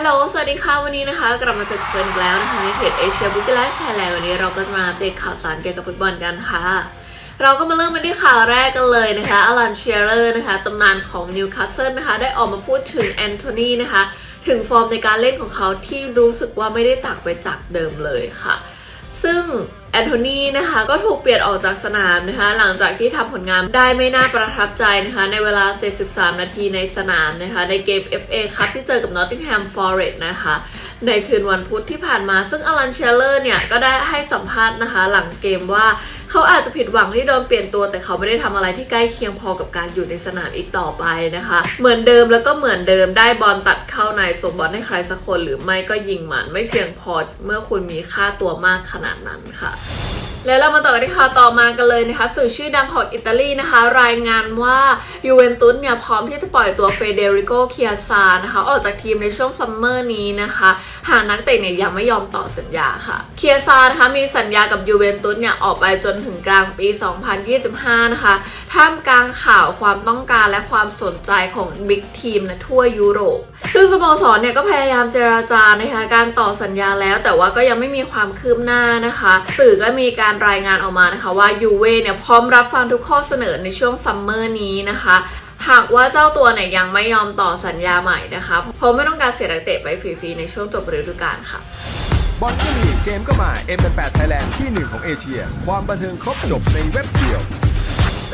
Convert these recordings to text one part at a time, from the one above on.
ฮัลโหล สวัสดีค่ะ วันนี้นะคะ กลับมาเจอกันอีกแล้วนะคะในเพจเอเชียบุ๊กไลฟ์ไทยแลนด์วันนี้เราก็จะมาอัปเดตข่าวสารเกี่ยวกับฟุตบอลกันค่ะ เราก็มาเริ่มกันที่ข่าวแรกกันเลยนะคะอลันเชียร์เลอร์นะคะตำนานของนิวคาสเซิลนะคะ ได้ออกมาพูดถึงแอนโทนีนะคะ ถึงฟอร์มในการเล่นของเขาที่รู้สึกว่าไม่ได้ต่างไปจากเดิมเลยค่ะ ซึ่ง แอนโทนีนะคะก็ถูกเปลี่ยนออกจากสนามนะคะ หลังจากที่ทำผลงานได้ไม่น่าประทับใจนะคะ ในเวลา 73 นาทีในสนามนะคะ ในเกม FA ครับที่เจอกับ Nottingham Forest นะคะ ในคืนวันพุธที่ผ่านมาซึ่งอลันเชลเลอร์เนี่ย ก็ได้ให้สัมภาษณ์นะคะ หลังเกมว่า เขาอาจจะผิดหวังที่โดนเปลี่ยนตัว แต่เขาไม่ได้ทำอะไรที่ใกล้เคียงพอกับการอยู่ในสนามอีกต่อไปนะคะ เหมือนเดิมแล้วก็เหมือนเดิมได้บอลตัดเข้าในส่งบอลให้ใครสักคน หรือไม่ก็ยิงมันไม่เพียงพอเมื่อคุณมีค่าตัวมากขนาดนั้นค่ะแล้วเรามาต่อกันที่ข่าวต่อมากันเลยนะคะ สื่อชื่อดังของอิตาลีนะคะ รายงานว่ายูเวนตุสเนี่ยพร้อมที่จะปล่อยตัวเฟเดริโกเคียซานะคะออกจากทีมในช่วงซัมเมอร์นี้นะคะ หากนักเตะเนี่ยยังไม่ยอมต่อสัญญาค่ะเคียซานะคะมีสัญญากับยูเวนตุสเนี่ยออกไปจนถึงกลางปี 2025 นะคะ ท่ามกลางข่าวความต้องการและความสนใจของบิ๊กทีมนะทั่วยุโรป ซึ่งสโมสรเนี่ยก็พยายามเจราจานะคะการต่อสัญญาแล้ว แต่ว่าก็ยังไม่มีความคืบหน้านะคะ สื่อก็มีการรายงานออกมานะคะว่ายูเว่เนี่ยพร้อมรับฟังทุกข้อเสนอในช่วงซัมเมอร์นี้นะคะหากว่าเจ้าตัวเนี่ยยังไม่ยอมต่อสัญญาใหม่นะคะ เพราะไม่ต้องการเสียนักเตะไปฟรีๆในช่วงจบฤดูกาลค่ะ บอลก็มีเกมก็มา M8 Thailand ที่หนึ่งของเอเชีย ความบันเทิงครบจบในเว็บเดียว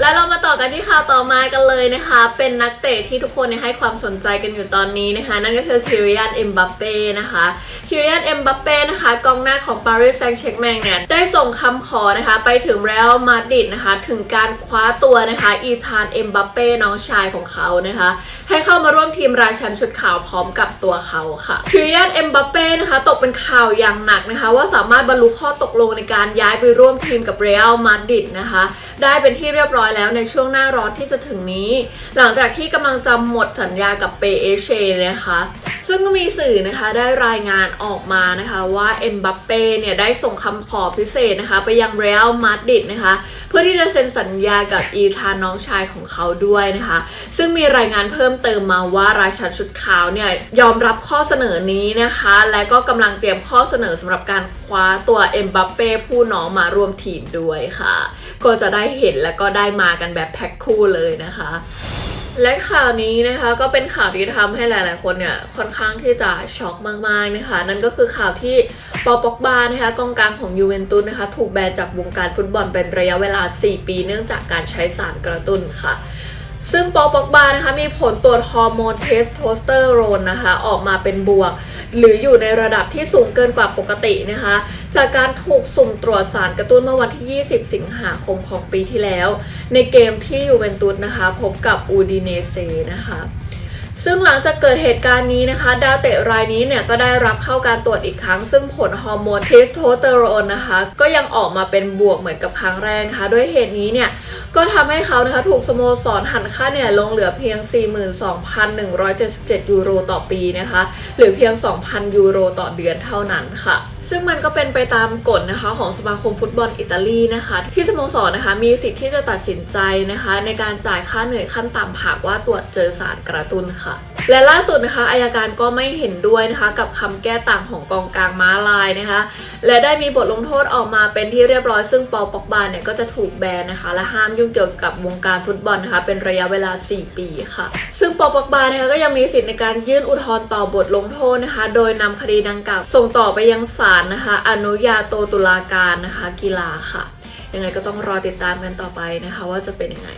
แล้วเรามาต่อกันที่ข่าวต่อมากันเลยนะคะ เป็นนักเตะที่ทุกคนให้ความสนใจกันอยู่ตอนนี้นะคะ นั่นก็คือคิริยันเอ็มบัปเป้นะคะคิริยันเอ็มบัปเป้นะคะกองหน้าของปารีสแซงต์แชร์แมงเนี่ยได้ส่งคำขอนะคะไปถึงเรอัลมาดริดนะคะ ถึงการคว้าตัวนะคะ อีธานเอ็มบัปเป้น้องชายของเขานะคะ ให้เข้ามาร่วมทีมราชันชุดขาวพร้อมกับตัวเขาค่ะคิริยันเอ็มบัปเป้นะคะตกเป็นข่าวอย่างหนักนะคะ ว่าสามารถบรรลุข้อตกลงในการย้ายไปร่วมทีมกับเรอัลมาดริดนะคะ ได้เป็นที่เรียบร้อยแล้วในช่วงหน้าร้อนที่จะถึงนี้ หลังจากที่กำลังจะหมดสัญญากับเปเอเชนะคะ ซึ่งก็มีสื่อนะคะได้รายงานออกมานะคะว่าเอ็มบัปเป้เนี่ยได้ส่งคำขอพิเศษนะคะไปยังเรอัลมาดริดนะคะ เพื่อที่จะเซ็นสัญญากับอีธานน้องชายของเขาด้วยนะคะ ซึ่งมีรายงานเพิ่มเติมมาว่าราชันชุดขาวเนี่ยยอมรับข้อเสนอนี้นะคะ และก็กำลังเตรียมข้อเสนอสำหรับการคว้าตัวเอ็มบัปเป้ผู้น้องมาร่วมทีมด้วยค่ะ ก็จะได้เห็นและก็ได้มากันแบบแพ็คคู่เลยนะคะ และข่าวนี้นะคะก็เป็นข่าวที่ทำให้หลาย ๆ คนเนี่ยค่อนข้างที่จะช็อกมาก ๆ นะคะ นั่นก็คือข่าวที่ปอปอกบานะคะกองกลางของยูเวนตุสนะคะ ถูกแบนจากวงการฟุตบอลเป็นระยะเวลา 4 ปีเนื่องจากการใช้สารกระตุ้นค่ะซึ่งปอปอกบานะคะมีผลตรวจฮอร์โมนเทสโทสเตอโรนนะคะ ออกมาเป็นบวก หรืออยู่ในระดับที่สูงเกินกว่าปกตินะคะ จากการถูกสุ่มตรวจสารกระตุ้นเมื่อวันที่ 20 สิงหาคมของปีที่แล้ว ในเกมที่ยูเวนตุสนะคะ พบกับอูดิเนเซนะคะซึ่งหลังจากเกิดเหตุการณ์นี้นะคะ ดาวเตะรายนี้เนี่ยก็ได้รับเข้าการตรวจอีกครั้ง ซึ่งผลฮอร์โมนเทสโทสเตอโรนนะคะ ก็ยังออกมาเป็นบวกเหมือนกับครั้งแรกนะคะ ด้วยเหตุนี้เนี่ย ก็ทำให้เขานะคะถูกสโมสรหันค่าเนี่ยลงเหลือเพียง 42,177 ยูโรต่อปีนะคะ หรือเพียง 2,000 ยูโรต่อเดือนเท่านั้นค่ะ ซึ่งมันก็เป็นไปตามกฎนะคะของสมาคมฟุตบอลอิตาลีนะคะ ที่สโมสรนะคะมีสิทธิ์ที่จะตัดสินใจนะคะ ในการจ่ายค่าเหนื่อยขั้นต่ำหากว่าตรวจเจอสารกระตุ้นค่ะ และล่าสุดนะคะอายการก็ไม่เห็นด้วยนะคะ กับคำแก้ต่างของกองกลางม้าลายนะคะ และได้มีบทลงโทษออกมาเป็นที่เรียบร้อยซึ่งปอปอกบาเนี่ยก็จะถูกแบนนะคะ และห้ามยุ่งเกี่ยวกับวงการฟุตบอลนะคะ เป็นระยะเวลา 4 ปีค่ะ ซึ่งปอปอกบานะคะก็ยังมีสิทธิ์ในการยื่นอุทธรณ์ต่อบทลงโทษนะคะ โดยนำคดีดังกล่าวส่งต่อไปยังศาลนะคะ อนุญาโตตุลาการนะคะ กีฬาค่ะยังไงก็ต้องรอติดตามกันต่อไปนะคะ ว่าจะเป็นยังไง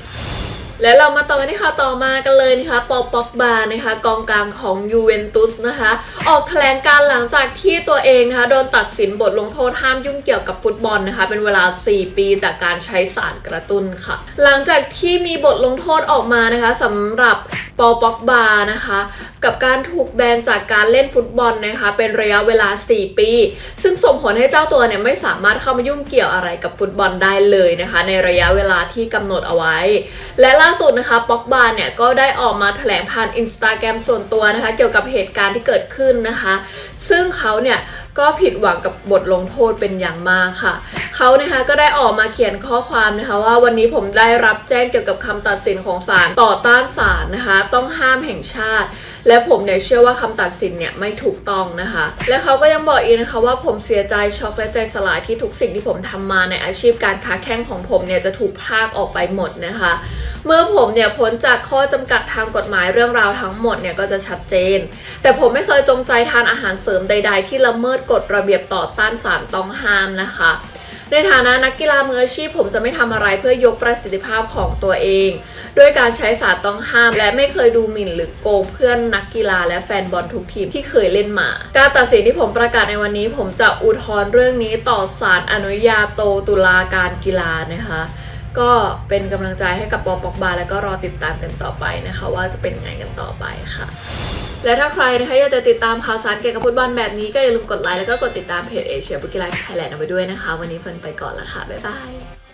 และเรามาต่อกันที่ข่าวต่อมากันเลยนะคะปอปอกบานะคะกองกลางของยูเวนตุสนะคะ ออกแถลงการหลังจากที่ตัวเองนะคะโดนตัดสินบทลงโทษห้ามยุ่งเกี่ยวกับฟุตบอลนะคะ เป็นเวลา 4 ปีจากการใช้สารกระตุ้นค่ะ หลังจากที่มีบทลงโทษออกมานะคะสำหรับ ปอปอกบานะคะ กับการถูกแบนจากการเล่นฟุตบอลนะคะ เป็นระยะเวลา 4 ปี ซึ่งส่งผลให้เจ้าตัวเนี่ยไม่สามารถเข้ามายุ่งเกี่ยวอะไรกับฟุตบอลได้เลยนะคะ ในระยะเวลาที่กำหนดเอาไว้ และล่าสุดนะคะป็อกบาเนี่ยก็ได้ออกมาแถลงผ่านอินสตาแกรมส่วนตัวนะคะ เกี่ยวกับเหตุการณ์ที่เกิดขึ้นนะคะ ซึ่งเขาเนี่ยก็ผิดหวังกับบทลงโทษเป็นอย่างมากค่ะ เขานะคะก็ได้ออกมาเขียนข้อความนะคะว่าวันนี้ผมได้รับแจ้งเกี่ยวกับคำตัดสินของศาลต่อต้านศาลนะคะ ต้องห้ามแห่งชาติ และผมเนี่ยเชื่อว่าคำตัดสินเนี่ยไม่ถูกต้องนะคะ และเขาก็ยังบอกอีกนะคะว่าผมเสียใจช็อกและใจสลายที่ทุกสิ่งที่ผมทำมาในอาชีพการค้าแข่งของผมเนี่ยจะถูกพากออกไปหมดนะคะ เมื่อผมเนี่ยพ้นจากข้อจำกัดทางกฎหมายเรื่องราวทั้งหมดเนี่ยก็จะชัดเจน แต่ผมไม่เคยจงใจทานอาหารเสริมใด ๆ ที่ละเมิดกฎระเบียบต่อต้านสารต้องห้ามนะคะ ในฐานะนักกีฬามืออาชีพผมจะไม่ทำอะไรเพื่อยกประสิทธิภาพของตัวเอง ด้วยการใช้ศาสารต้องห้าม และไม่เคยดูหมิ่นหรือโกงเพื่อนนักกีฬาและแฟนบอลทุกทีมที่เคยเล่นมา การตัดสินที่ผมประกาศในวันนี้ ผมจะอุทธรณ์เรื่องนี้ต่อศาลอนุญาโตตุลาการกีฬานะคะก็เป็นกำลังใจให้กับปอปอกบา และก็รอติดตามกันต่อไปนะคะ ว่าจะเป็นไงกันต่อไปค่ะ และถ้าใครนะคะอยากจะติดตามข่าวสารเกี่ยวกับฟุตบอลแบบนี้ก็อย่าลืมกดไลค์แล้วก็กดติดตามเพจเอเชียบุกิไลฟ์ไทยแลนด์เอาไว้ด้วยนะคะ วันนี้เฟิร์นไปก่อนละค่ะ บ๊ายบาย